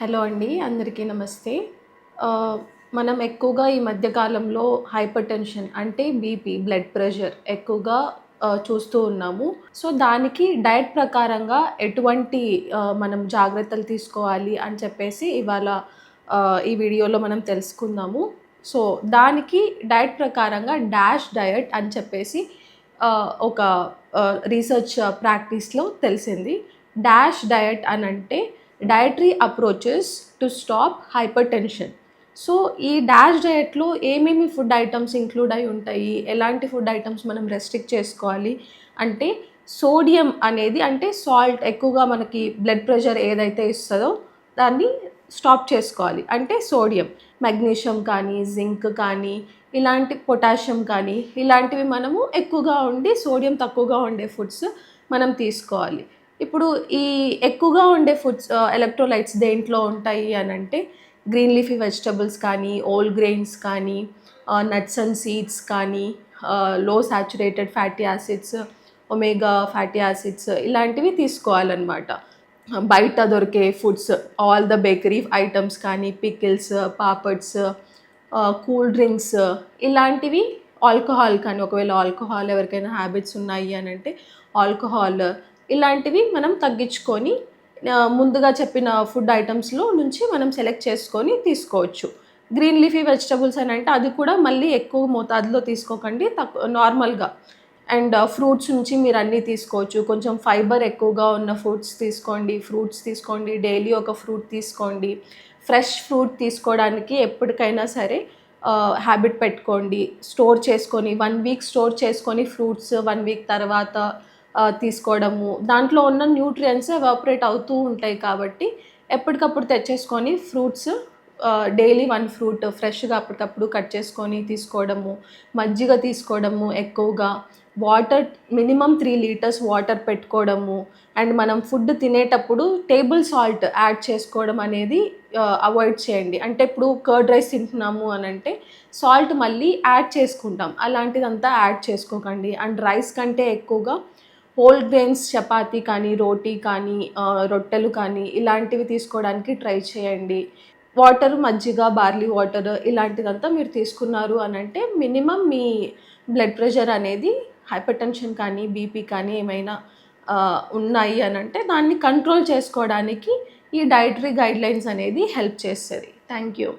Hello అండి అందరికీ నమస్తే. మనం ఎక్కువగా ఈ మధ్యకాలంలో హైపర్ టెన్షన్ అంటే బీపీ బ్లడ్ ప్రెషర్ ఎక్కువగా చూస్తూ ఉన్నాము. సో దానికి డయట్ ప్రకారంగా ఎటువంటి మనం జాగ్రత్తలు తీసుకోవాలి అని చెప్పేసి ఇవాళ ఈ వీడియోలో మనం తెలుసుకుందాము. సో దానికి డయట్ ప్రకారంగా డాష్ డయట్ అని చెప్పేసి ఒక రీసెర్చ్ ప్రాక్టీస్లో తెలిసింది. డాష్ డయట్ అని అంటే dietary approaches to stop hypertension so ఈ డాష్ డయట్లో ఏమేమి ఫుడ్ ఐటమ్స్ ఇంక్లూడ్ అయి ఉంటాయి? ఎలాంటి ఫుడ్ ఐటమ్స్ మనం రెస్ట్రిక్ట్ చేసుకోవాలి? అంటే సోడియం అనేది అంటే సాల్ట్ ఎక్కువగా మనకి బ్లడ్ ప్రెషర్ ఏదైతే ఇస్తుందో దాన్ని స్టాప్ చేసుకోవాలి. అంటే సోడియం మెగ్నీషియం కానీ జింక్ కానీ ఇలాంటి పొటాషియం కానీ ఇలాంటివి మనము ఎక్కువగా ఉండి సోడియం తక్కువగా ఉండే ఫుడ్స్ మనం తీసుకోవాలి. ఇప్పుడు ఈ ఎక్కువగా ఉండే ఫుడ్స్ ఎలక్ట్రోలైట్స్ దేంట్లో ఉంటాయి అని అంటే గ్రీన్ లీఫీ వెజిటబుల్స్ కానీ ఓల్ గ్రెయిన్స్ కానీ నట్స్ అండ్ సీడ్స్ కానీ low saturated fatty acids omega fatty acids ఇలాంటివి తీసుకోవాలన్నమాట. బయట దొరికే foods all the bakery items కానీ పికిల్స్ పాపడ్స్ కూల్ డ్రింక్స్ ఇలాంటివి ఆల్కహాల్ కానీ ఒకవేళ ఆల్కహాల్ ఎవరికైనా హ్యాబిట్స్ ఉన్నాయి అని అంటే ఆల్కహాల్ ఇలాంటివి మనం తగ్గించుకొని ముందుగా చెప్పిన ఫుడ్ ఐటమ్స్లో నుంచి మనం సెలెక్ట్ చేసుకొని తీసుకోవచ్చు. గ్రీన్ లీఫీ వెజిటబుల్స్ అని అంటే అది కూడా మళ్ళీ ఎక్కువ మోతాదులో తీసుకోకండి. తక్కువ నార్మల్గా. అండ్ ఫ్రూట్స్ నుంచి మీరు అన్నీ తీసుకోవచ్చు. కొంచెం ఫైబర్ ఎక్కువగా ఉన్న ఫ్రూట్స్ తీసుకోండి. ఫ్రూట్స్ తీసుకోండి. డైలీ ఒక ఫ్రూట్ తీసుకోండి. ఫ్రెష్ ఫ్రూట్ తీసుకోవడానికి ఎప్పటికైనా సరే హ్యాబిట్ పెట్టుకోండి. స్టోర్ చేసుకొని వన్ వీక్ స్టోర్ చేసుకొని ఫ్రూట్స్ వన్ వీక్ తర్వాత తీసుకోవడము. దాంట్లో ఉన్న న్యూట్రియంట్స్ ఎవాపరేట్ అవుతూ ఉంటాయి కాబట్టి ఎప్పటికప్పుడు తెచ్చేసుకొని ఫ్రూట్స్ డైలీ వన్ ఫ్రూట్ ఫ్రెష్గా అప్పటికప్పుడు కట్ చేసుకొని తీసుకోవడము మజ్జిగ తీసుకోవడము ఎక్కువగా. Water minimum three litres water పెట్టుకోవడము. అండ్ మనం ఫుడ్ తినేటప్పుడు టేబుల్ సాల్ట్ యాడ్ చేసుకోవడం అనేది అవాయిడ్ చేయండి. అంటే ఇప్పుడు కర్డ్ రైస్ తింటున్నాము అని అంటే సాల్ట్ మళ్ళీ యాడ్ చేసుకుంటాం. అలాంటిదంతా యాడ్ చేసుకోకండి. అండ్ రైస్ కంటే ఎక్కువగా హోల్ గ్రెయిన్స్ చపాతీ కానీ రోటీ కానీ రొట్టెలు కానీ ఇలాంటివి తీసుకోవడానికి ట్రై చేయండి. వాటర్ మజ్జిగ బార్లీ వాటర్ ఇలాంటిదంతా మీరు తీసుకున్నారు అని అంటే మినిమం మీ బ్లడ్ ప్రెషర్ అనేది హైపర్ టెన్షన్ కానీ బీపీ కానీ ఏమైనా ఉన్నాయి అని అంటే దాన్ని కంట్రోల్ చేసుకోవడానికి ఈ డైటరీ గైడ్లైన్స్ అనేది హెల్ప్ చేస్తుంది. Thank you